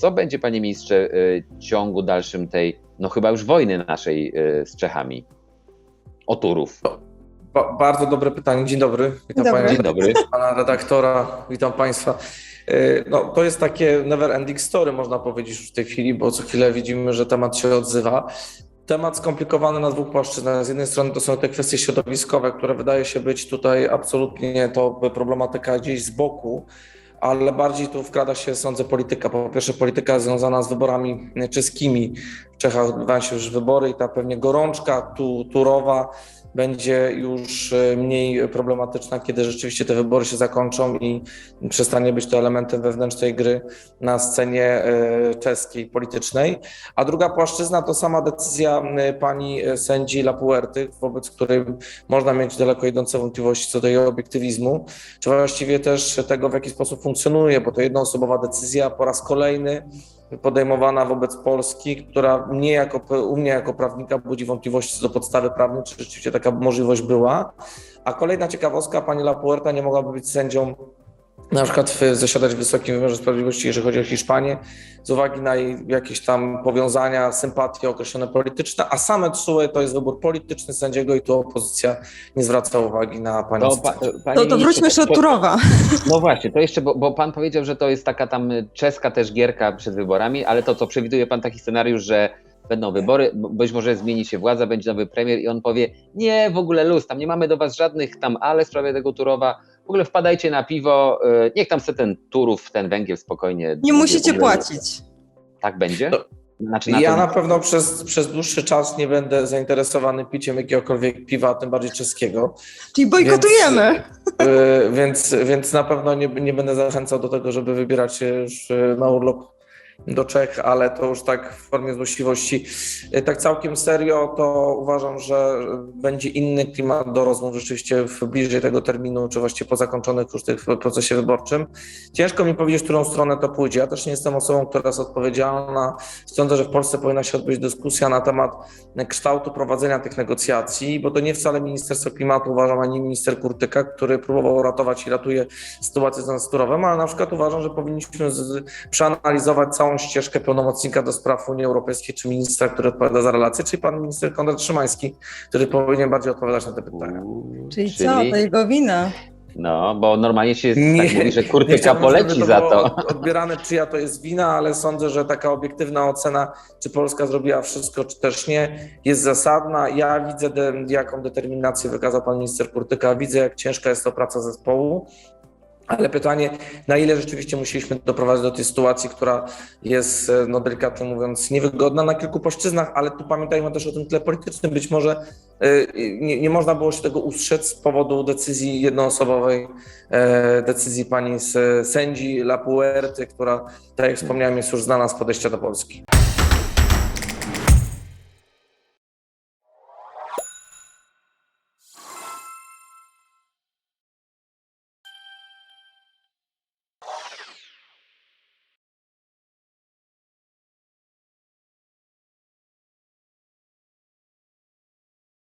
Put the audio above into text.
co będzie, panie ministrze, y, ciągu dalszym tej, no chyba już wojny naszej y, z Czechami? O Turów. Ba bardzo dobre pytanie. Dzień dobry. Witam Dzień dobry. Dzień dobry. pana redaktora, witam państwa. Yy, No, to jest takie never ending story, można powiedzieć już w tej chwili, bo co chwilę widzimy, że temat się odzywa. Temat skomplikowany na dwóch płaszczyznach. Z jednej strony to są te kwestie środowiskowe, które wydaje się być tutaj absolutnie to problematyka gdzieś z boku, ale bardziej tu wkrada się, sądzę, polityka. Po pierwsze, polityka związana z wyborami czeskimi. Czechach odbywają się już wybory i ta pewnie gorączka tu, turowa będzie już e, mniej problematyczna, kiedy rzeczywiście te wybory się zakończą i przestanie być to elementem wewnętrznej gry na scenie e, czeskiej politycznej. A druga płaszczyzna to sama decyzja pani e, sędzi Lapuerty, wobec której można mieć daleko idące wątpliwości co do jej obiektywizmu, czy właściwie też tego, w jaki sposób funkcjonuje, bo to jednoosobowa decyzja po raz kolejny podejmowana wobec Polski, która mnie jako, u mnie jako prawnika budzi wątpliwości co do podstawy prawnej, czy rzeczywiście taka możliwość była. A kolejna ciekawostka, pani Lapuerta nie mogłaby być sędzią na przykład zasiadać w Wysokim Wymiarze Sprawiedliwości, jeżeli chodzi o Hiszpanię, z uwagi na jakieś tam powiązania, sympatie określone polityczne, a same TSUE to jest wybór polityczny sędziego i tu opozycja nie zwraca uwagi na pani To, pa, sędzię. panie To, to wróćmy jeszcze do Turowa. No właśnie, to jeszcze, bo, bo pan powiedział, że to jest taka tam czeska też gierka przed wyborami, ale to co, przewiduje pan taki scenariusz, że będą wybory, być może zmieni się władza, będzie nowy premier i on powie, nie, w ogóle luz, tam nie mamy do was żadnych tam ale w sprawie tego Turowa, w ogóle wpadajcie na piwo, y, niech tam se ten Turów, ten węgiel spokojnie... Nie musicie płacić. Tak będzie? To- Znaczy na Ja to- na pewno przez, przez dłuższy czas nie będę zainteresowany piciem jakiegokolwiek piwa, tym bardziej czeskiego. Czyli bojkotujemy. Yy, więc, więc na pewno nie, nie będę zachęcał do tego, żeby wybierać się już yy, na urlop do Czech, ale to już tak w formie złośliwości. Yy, Tak całkiem serio, to uważam, że będzie inny klimat do rozmów rzeczywiście w bliżej tego terminu, czy właściwie po zakończonych już tych procesie wyborczym. Ciężko mi powiedzieć, w którą stronę to pójdzie. Ja też nie jestem osobą, która jest odpowiedzialna. Sądzę, że w Polsce powinna się odbyć dyskusja na temat kształtu prowadzenia tych negocjacji, bo to nie wcale Ministerstwo Klimatu, uważam, ani minister Kurtyka, który próbował ratować i ratuje sytuację z ale na przykład uważam, że powinniśmy z, przeanalizować całą ścieżkę pełnomocnika do spraw Unii Europejskiej, czy ministra, który odpowiada za relacje, czyli pan minister Konrad Szymański, który powinien bardziej odpowiadać na te pytania. Czyli co? To jego wina. No, bo normalnie się tak mówi, że nie kurtyka poleci żeby za to. od- Odbierane, czyja to jest wina, ale sądzę, że taka obiektywna ocena, czy Polska zrobiła wszystko, czy też nie, jest zasadna. Ja widzę, de, jaką determinację wykazał pan minister Kurtyka, widzę, jak ciężka jest to praca zespołu. Ale pytanie, na ile rzeczywiście musieliśmy doprowadzić do tej sytuacji, która jest, e, no delikatnie mówiąc, niewygodna na kilku płaszczyznach, ale tu pamiętajmy też o tym tle politycznym. Być może e, nie, nie można było się tego ustrzec z powodu decyzji jednoosobowej, e, decyzji pani z sędzi Lapuerty, która, tak jak wspomniałem, jest już znana z podejścia do Polski.